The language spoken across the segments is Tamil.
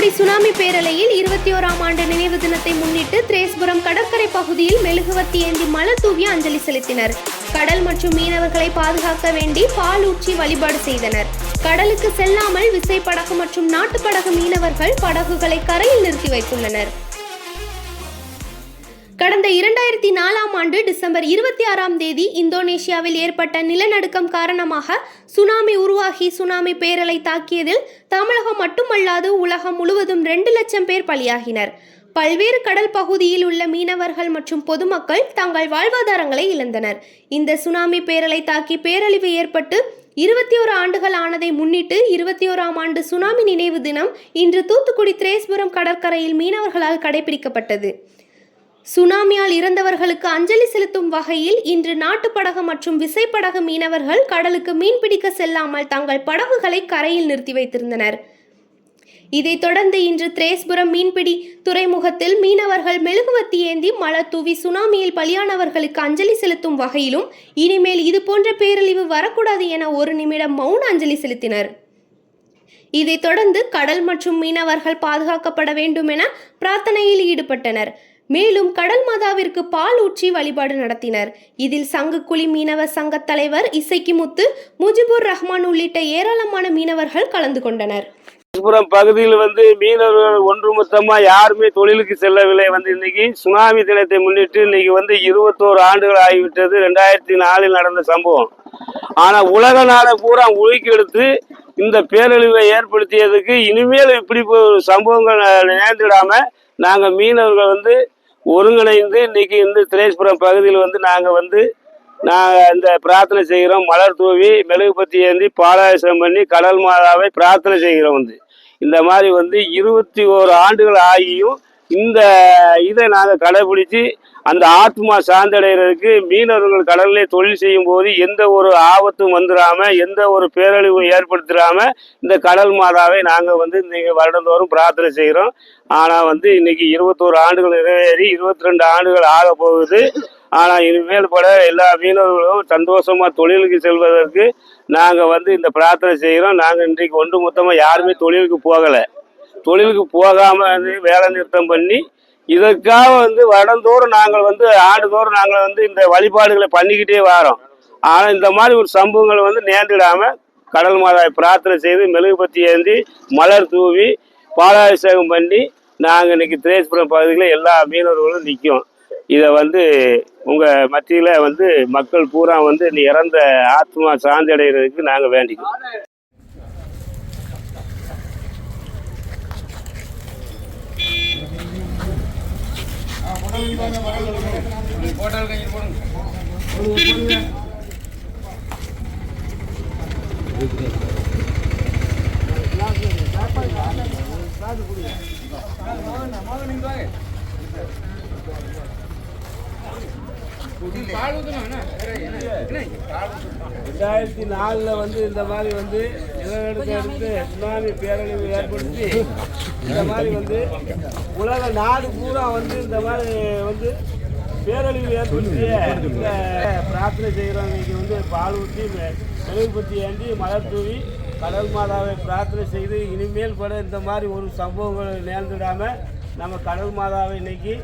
சுனாமி பேரலையில் இருபத்தி ஓராம் ஆண்டு நினைவு தினத்தை முன்னிட்டு திரேஸ்புரம் கடற்கரை பகுதியில் மெழுகுவத்தி ஏந்தி மலர் தூவி அஞ்சலி செலுத்தினர். கடல் மற்றும் மீனவர்களை பாதுகாக்க வேண்டி பால் ஊற்றி வழிபாடு செய்தனர். கடலுக்கு செல்லாமல் விசைப்படகு மற்றும் நாட்டுப்படகு மீனவர்கள் படகுகளை கரையில் நிறுத்தி வைத்துள்ளனர். கடந்த இரண்டாயிரத்தி நாலாம் ஆண்டு டிசம்பர் இருபத்தி ஆறாம் தேதி இந்தோனேஷியாவில் ஏற்பட்ட நிலநடுக்கம் காரணமாக சுனாமி உருவாகி சுனாமி பேரலை தாக்கியதில் தமிழகம் மட்டுமல்லாது உலகம் முழுவதும் ரெண்டு லட்சம் பேர் பலியாகினர். பல்வேறு கடல் பகுதியில் உள்ள மீனவர்கள் மற்றும் பொதுமக்கள் தங்கள் வாழ்வாதாரங்களை இழந்தனர். இந்த சுனாமி பேரலை தாக்கி பேரழிவு ஏற்பட்டு இருபத்தி ஓரு ஆண்டுகள் ஆனதை முன்னிட்டு இருபத்தி ஓராம் ஆண்டு சுனாமி நினைவு தினம் இன்று தூத்துக்குடி திரேஸ்புரம் கடற்கரையில் மீனவர்களால் கடைபிடிக்கப்பட்டது. சுனாமியால் இறந்தவர்களுக்கு அஞ்சலி செலுத்தும் வகையில் இன்று நாட்டுப்படகு மற்றும் விசைப்படகு மீனவர்கள் கடலுக்கு மீன்பிடிக்க செல்லாமல் தங்கள் படகுகளை கரையில் நிறுத்தி வைத்திருந்தனர். இதைத் தொடர்ந்து இன்று திரேஸ்புரம் மீன்பிடி துறைமுகத்தில் மீனவர்கள் மெழுகுவர்த்தி ஏந்தி மலர் தூவி சுனாமியில் பலியானவர்களுக்கு அஞ்சலி செலுத்தும் வகையிலும் இனிமேல் இது போன்ற பேரழிவு வரக்கூடாது என ஒரு நிமிடம் மௌன அஞ்சலி செலுத்தினர். இதைத் தொடர்ந்து கடல் மற்றும் மீனவர்கள் பாதுகாக்கப்பட வேண்டும் என பிரார்த்தனையில் ஈடுபட்டனர். மேலும் கடல் மாதாவிற்கு பால் ஊற்றி வழிபாடு நடத்தினர். இதில் சங்குக்குழி மீனவர் சங்கத் தலைவர் இசைக்குமுத்து முஜிபுர் ரஹ்மான் உள்ளிட்ட ஏராளமான மீனவர்கள் கலந்து கொண்டனர். விழுப்புரம் பகுதியில் வந்து மீனவர்கள் ஒன்றுமொத்தமா யாருமே தொழிலுக்கு செல்லவில்லை. வந்து இன்னைக்கு சுனாமி தினத்தை முன்னிட்டு இன்னைக்கு வந்து இருபத்தோரு ஆண்டுகள் ஆகிவிட்டது. ரெண்டாயிரத்தி நாலில் நடந்த சம்பவம். ஆனா உலக நாடை பூரா உழுக்கெடுத்து எடுத்து இந்த பேரழிவை ஏற்படுத்தியதுக்கு இனிமேல் இப்படி சம்பவங்கள் நேர்ந்திடாம நாங்கள் மீனவர்கள் வந்து ஒருங்கிணைந்து இன்னைக்கு இந்த திரேஸ்புரம் பகுதியில் வந்து நாங்கள் வந்து நாங்கள் இந்த பிரார்த்தனை செய்கிறோம். மலர் தூவி மெழுகுபத்தி ஏந்தி பாலாயசனம் பண்ணி கடல் மாதாவை பிரார்த்தனை செய்கிறோம் வந்து. இந்த மாதிரி வந்து இருபத்தி ஓரு ஆண்டுகள் ஆகியும் இந்த இதை நாங்கள் கடைபிடிச்சு அந்த ஆத்மா சார்ந்தடைகிறதுக்கு மீனவர்கள் கடல்லே தொழில் செய்யும் போது எந்த ஒரு ஆபத்தும் வந்துடாம எந்த ஒரு பேரழிவும் ஏற்படுத்திடாம இந்த கடல் மாதாவை நாங்கள் வந்து இன்னைக்கு வருடந்தோறும் பிரார்த்தனை செய்கிறோம் ஆனால் வந்து இன்னைக்கு இருபத்தோரு ஆண்டுகள் நிறைவேறி இருபத்தி ரெண்டு ஆண்டுகள் ஆக போகுது. ஆனால் இனிமேல் பட எல்லா மீனவர்களும் சந்தோஷமாக தொழிலுக்கு செல்வதற்கு நாங்கள் வந்து இந்த பிரார்த்தனை செய்கிறோம் நாங்கள் இன்றைக்கு ஒன்று மொத்தமாக யாருமே தொழிலுக்கு போகலை. தொழிலுக்கு போகாமல் வந்து வேலை நிறுத்தம் பண்ணி இதற்காக வந்து வருடந்தோறும் நாங்கள் வந்து ஆண்டுதோறும் நாங்கள் வந்து இந்த வழிபாடுகளை பண்ணிக்கிட்டே வரோம். ஆனால் இந்த மாதிரி ஒரு சம்பவங்களை வந்து நேர்ந்திடாமல் கடல் மாதாவை பிரார்த்தனை செய்து மெழுகுபத்தி ஏந்தி மலர் தூவி பாலாபிஷேகம் பண்ணி நாங்கள் இன்னைக்கு திரேஸ்புரம் பகுதியில் எல்லா மீனவர்களும் நிற்கும் இதை வந்து உங்கள் மத்தியில் வந்து மக்கள் பூரா வந்து இறந்த ஆத்மா சாந்தி அடைகிறதுக்கு நாங்கள் வேண்டிக்கிறோம். போட்டால் கையில் போடுங்க. ரெண்டாயிரத்தி நாலில் வந்து இந்த மாதிரி வந்து நிலநடுக்கம் எடுத்து சுனாமி பேரழிவு ஏற்படுத்தி இந்த மாதிரி வந்து உலக நாடு பூரா வந்து இந்த மாதிரி வந்து பேரழிவு ஏற்படுத்திய இந்த பிரார்த்தனை செய்கிறோம் இன்னைக்கு வந்து பால் ஊற்றி மெழுகுபத்தி ஏந்தி மலர் தூவி கடல் மாதாவை பிரார்த்தனை செய்து இனிமேல் பட இந்த மாதிரி ஒரு சம்பவங்கள் நேர்ந்துடாமல் நம்ம கடல் மாதாவை இன்னைக்கு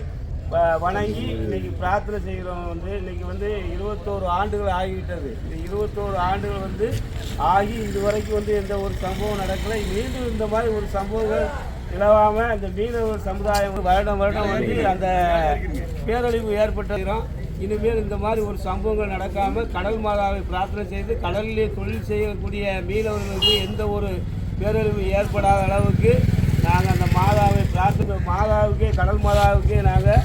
வணங்கி இன்னைக்கு பிரார்த்தனை செய்கிறோம் வந்து இன்னைக்கு வந்து இருபத்தோரு ஆண்டுகள் ஆகிவிட்டது. இந்த இருபத்தோரு ஆண்டுகள் வந்து ஆகி இதுவரைக்கும் வந்து எந்த ஒரு சம்பவம் நடக்கலை. மீண்டும் இந்த மாதிரி ஒரு சம்பவங்கள் நிலவாமல் இந்த மீனவர் சமுதாயம் வருடம் வருடம் வந்து அந்த பேரழிவு ஏற்பட்டிருக்கிறோம் இனிமேல் இந்த மாதிரி ஒரு சம்பவங்கள் நடக்காமல் கடல் மாதாவை பிரார்த்தனை செய்து கடலிலே தொழில் செய்யக்கூடிய மீனவர்களுக்கு எந்த ஒரு பேரழிவு ஏற்படாத அளவுக்கு நாங்கள் அந்த மாதாவை பிரார்த்தனை மாதாவுக்கே கடல் மாதாவுக்கே நாங்கள்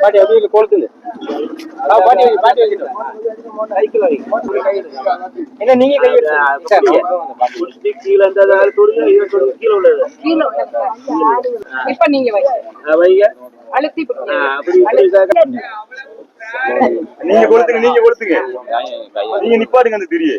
பாட்டி அப்படியே பாட்டி பாட்டி என்ன நீங்க கை வச்சு- சரி, சரி. கீழே உள்ளது கீழே இப்ப நீங்க வைங்க வைங்க அழுத்தி அப்படி நீங்க கொடுத்துங்க நீங்க கொடுத்துங்க நீங்க நிப்பாடுங்க அந்த திரியை